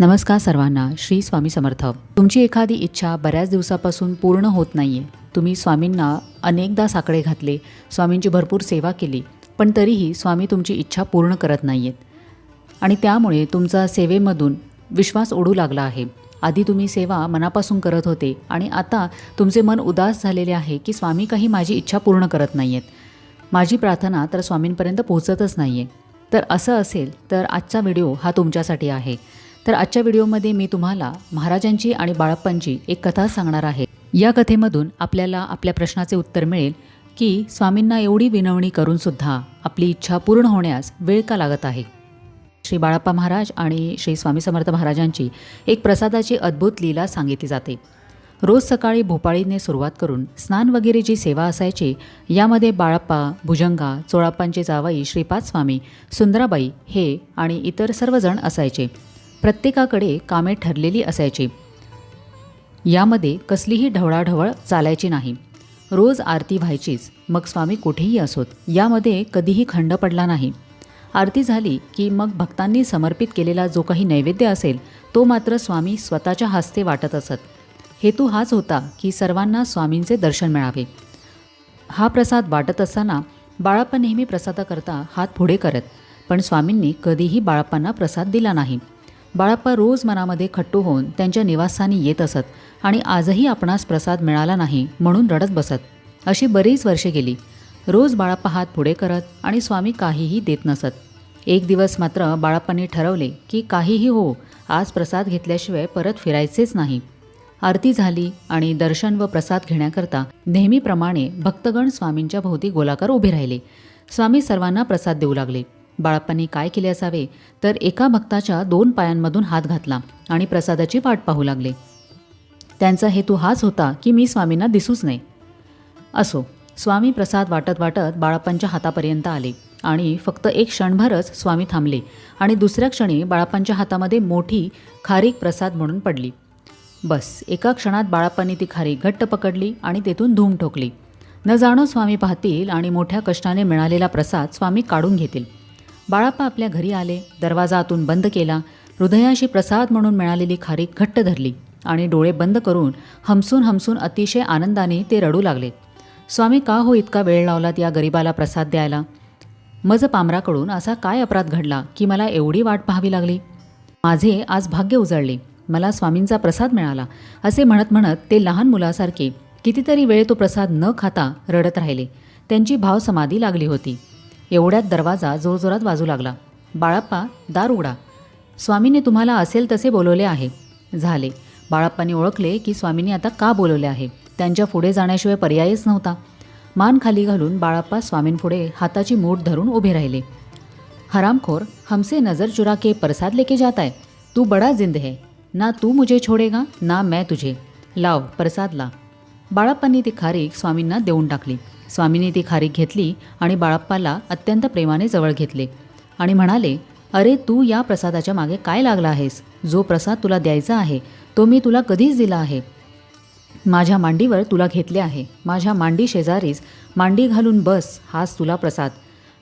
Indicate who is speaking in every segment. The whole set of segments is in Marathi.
Speaker 1: नमस्कार सर्वांना श्री स्वामी समर्थ. तुमची एखादी इच्छा बऱ्याच दिवसापासून पूर्ण होत नाही आहे तुम्ही स्वामींना अनेकदा साकडे घातले स्वामींची भरपूर सेवा केली पण तरीही स्वामी तुमची इच्छा पूर्ण करत नाही आहेत आणि त्यामुळे तुमचा सेवेमधून विश्वास ओढू लागला आहे. आधी तुम्ही सेवा मनापासून करत होते आणि आता तुमचे मन उदास झालेले आहे की स्वामी काही माझी इच्छा पूर्ण करत नाही आहेत माझी प्रार्थना तर स्वामींपर्यंत पोहोचतच नाही आहे तर असं असेल तर आजचा व्हिडिओ हा तुमच्यासाठी आहे. तर आजच्या व्हिडिओमध्ये मी तुम्हाला महाराजांची आणि बाळप्पांची एक कथा सांगणार आहे. या कथेमधून आपल्याला आपल्या प्रश्नाचे उत्तर मिळेल की स्वामींना एवढी विनवणी करूनसुद्धा आपली इच्छा पूर्ण होण्यास वेळ का लागत आहे? श्री बाळप्पा महाराज आणि श्री स्वामी समर्थ महाराजांची एक प्रसादाची अद्भुत लीला सांगितली जाते. रोज सकाळी भोपाळीने सुरुवात करून स्नान वगैरे जी सेवा असायची यामध्ये बाळप्पा भुजंगा चोळाप्पांचे जावाई श्रीपाद स्वामी सुंदराबाई हे आणि इतर सर्वजण असायचे. प्रत्येकाकडे कामे ठरलेली असायची. यामध्ये कसलीही ढवळाढवळ चालायची नाही. रोज आरती व्हायचीच मग स्वामी कुठेही असोत यामध्ये कधीही खंड पडला नाही. आरती झाली की मग भक्तांनी समर्पित केलेला जो काही नैवेद्य असेल तो मात्र स्वामी स्वतःच्या हस्ते वाटत असत. हेतू हाच होता की सर्वांना स्वामींचे दर्शन मिळावे. हा प्रसाद वाटत असताना बाळाप्पा नेहमी प्रसादाकरता हात पुढे करत पण स्वामींनी कधीही बाळाप्पांना प्रसाद दिला नाही. बाळाप्पा रोज मनामध्ये खट्टू होऊन त्यांच्या निवासस्थानी येत असत आणि आजही आपणास प्रसाद मिळाला नाही म्हणून रडत बसत. अशी बरीच वर्षे गेली. रोज बाळाप्पा हात पुढे करत आणि स्वामी काहीही देत नसत. एक दिवस मात्र बाळाप्पांनी ठरवले की काहीही हो आज प्रसाद घेतल्याशिवाय परत फिरायचेच नाही. आरती झाली आणि दर्शन व प्रसाद घेण्याकरता नेहमीप्रमाणे भक्तगण स्वामींच्या भोवती गोलाकार उभे राहिले. स्वामी सर्वांना प्रसाद देऊ लागले. बाळप्पांनी काय केले असावे? तर एका भक्ताच्या दोन पायांमधून हात घातला आणि प्रसादाची वाट पाहू लागले. त्यांचा हेतू हाच होता की मी स्वामींना दिसूच नये. असो स्वामी प्रसाद वाटत वाटत बाळप्पांच्या हातापर्यंत आले आणि फक्त एक क्षणभरच स्वामी थांबले आणि दुसऱ्या क्षणी बाळप्पांच्या हातामध्ये मोठी खारीक प्रसाद म्हणून पडली. बस एका क्षणात बाळप्पांनी ती खारी घट्ट पकडली आणि तेथून धूम ठोकली. न जाणो स्वामी पाहतील आणि मोठ्या कष्टाने मिळालेला प्रसाद स्वामी काढून घेतील. बाळाप्पा आपल्या घरी आले दरवाजा आतून बंद केला हृदयाशी प्रसाद म्हणून मिळालेली खारी घट्ट धरली आणि डोळे बंद करून हमसून हमसून अतिशय आनंदाने ते रडू लागले. स्वामी का हो इतका वेळ लावलात या गरिबाला प्रसाद द्यायला? मज पामराकडून असा काय अपराध घडला की मला एवढी वाट पाहावी लागली? माझे आज भाग्य उजळले. मला स्वामींचा प्रसाद मिळाला. असे म्हणत म्हणत ते लहान मुलासारखे कितीतरी वेळ तो प्रसाद न खाता रडत राहिले. त्यांची भावसमाधी लागली होती. एवढ्यात दरवाजा जोरजोरात वाजू लागला. बाळाप्पा दार उघडा. स्वामीने तुम्हाला असेल तसे बोलवले आहे. झाले. बाळाप्पांनी ओळखले की स्वामींनी आता का बोलवले आहे? त्यांच्या पुढे जाण्याशिवाय पर्यायच नव्हता. मान खाली घालून बाळाप्पा स्वामींपुढे हाताची मूठ धरून उभे राहिले. हरामखोर हमसे नज़र चुरा के प्रसाद लेके जाता है तू बड़ा जिंद है. ना तू मुझे छोडेगा ना मैं तुझे. लाव प्रसाद ला. बाळाप्पांनी ती खारीक स्वामींना देऊन टाकली. स्वामीने ती खारीक घेतली आणि बाळाप्पाला अत्यंत प्रेमाने जवळ घेतले. आणि म्हणाले अरे तू या प्रसादाच्या मागे काय लागला आहेस? जो प्रसाद तुला द्यायचा आहे तो मी तुला कधीच दिला आहे. माझ्या मांडीवर तुला घेतले आहे. माझ्या मांडी शेजारीच मांडी घालून बस हाच तुला प्रसाद.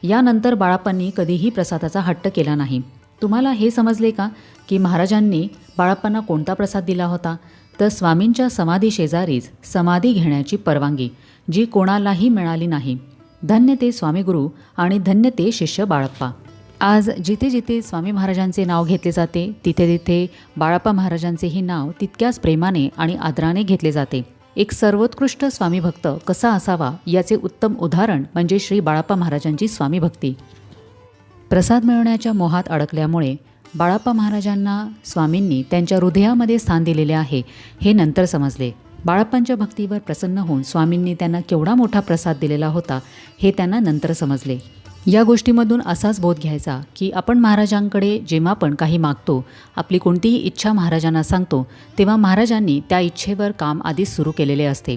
Speaker 1: यानंतर बाळाप्पांनी कधीही प्रसादाचा हट्ट केला नाही. तुम्हाला हे समजले का की महाराजांनी बाळाप्पांना कोणता प्रसाद दिला होता? तर स्वामींच्या समाधी शेजारीच समाधी घेण्याची परवानगी जी कोणालाही मिळाली नाही. धन्य ते स्वामीगुरू आणि धन्य ते शिष्य बाळप्पा. आज जिथे जिथे स्वामी महाराजांचे नाव घेतले जाते तिथे तिथे बाळप्पा महाराजांचेही नाव तितक्याच प्रेमाने आणि आदराने घेतले जाते. एक सर्वोत्कृष्ट स्वामी भक्त कसा असावा याचे उत्तम उदाहरण म्हणजे श्री बाळप्पा महाराजांची स्वामी भक्ती. प्रसाद मिळवण्याच्या मोहात अडकल्यामुळे बाळाप्पा महाराजांना स्वामींनी त्यांच्या हृदयामध्ये स्थान दिलेले आहे हे नंतर समजले. बाळाप्पांच्या भक्तीवर प्रसन्न होऊन स्वामींनी त्यांना केवढा मोठा प्रसाद दिलेला होता हे त्यांना नंतर समजले. या गोष्टीमधून असाच बोध घ्यायचा की आपण महाराजांकडे जेव्हा पण काही मागतो आपली कोणतीही इच्छा महाराजांना सांगतो तेव्हा महाराजांनी त्या इच्छेवर काम आधीच सुरू केलेले असते.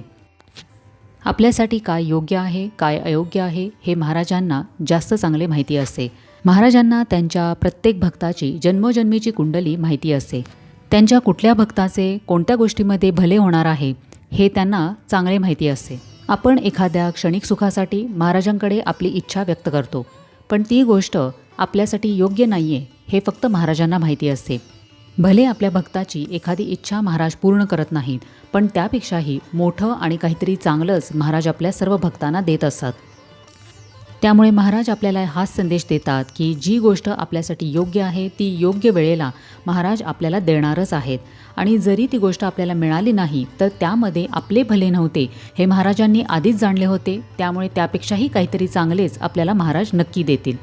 Speaker 1: आपल्यासाठी काय योग्य आहे काय अयोग्य आहे हे महाराजांना जास्त चांगले माहिती असते. महाराजांना त्यांच्या प्रत्येक भक्ताची जन्मोजन्मीची कुंडली माहिती असते. त्यांच्या कुठल्या भक्ताचे कोणत्या गोष्टीमध्ये भले होणार आहे हे त्यांना चांगले माहिती असते. आपण एखाद्या क्षणिक सुखासाठी महाराजांकडे आपली इच्छा व्यक्त करतो पण ती गोष्ट आपल्यासाठी योग्य नाही आहे हे फक्त महाराजांना माहिती असते. भले आपल्या भक्ताची एखादी इच्छा महाराज पूर्ण करत नाहीत पण त्यापेक्षाही मोठं आणि काहीतरी चांगलंच महाराज आपल्या सर्व भक्तांना देत असतात. त्यामुळे महाराज आपल्याला हाच संदेश देतात की जी गोष्ट आपल्यासाठी योग्य आहे ती योग्य वेळेला महाराज आपल्याला देणारच आहेत. आणि जरी ती गोष्ट आपल्याला मिळाली नाही तर त्यामध्ये आपले भले नव्हते हे महाराजांनी आधीच जाणले होते. त्यामुळे त्यापेक्षाही काहीतरी चांगलेच आपल्याला महाराज नक्की देतील.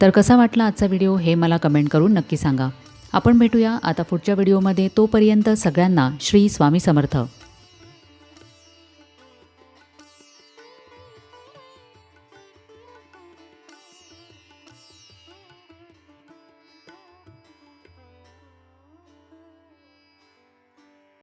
Speaker 1: तर कसा वाटला आजचा व्हिडिओ हे मला कमेंट करून नक्की सांगा. आपण भेटूया आता पुढच्या व्हिडिओमध्ये. तोपर्यंत सगळ्यांना श्री स्वामी समर्थ.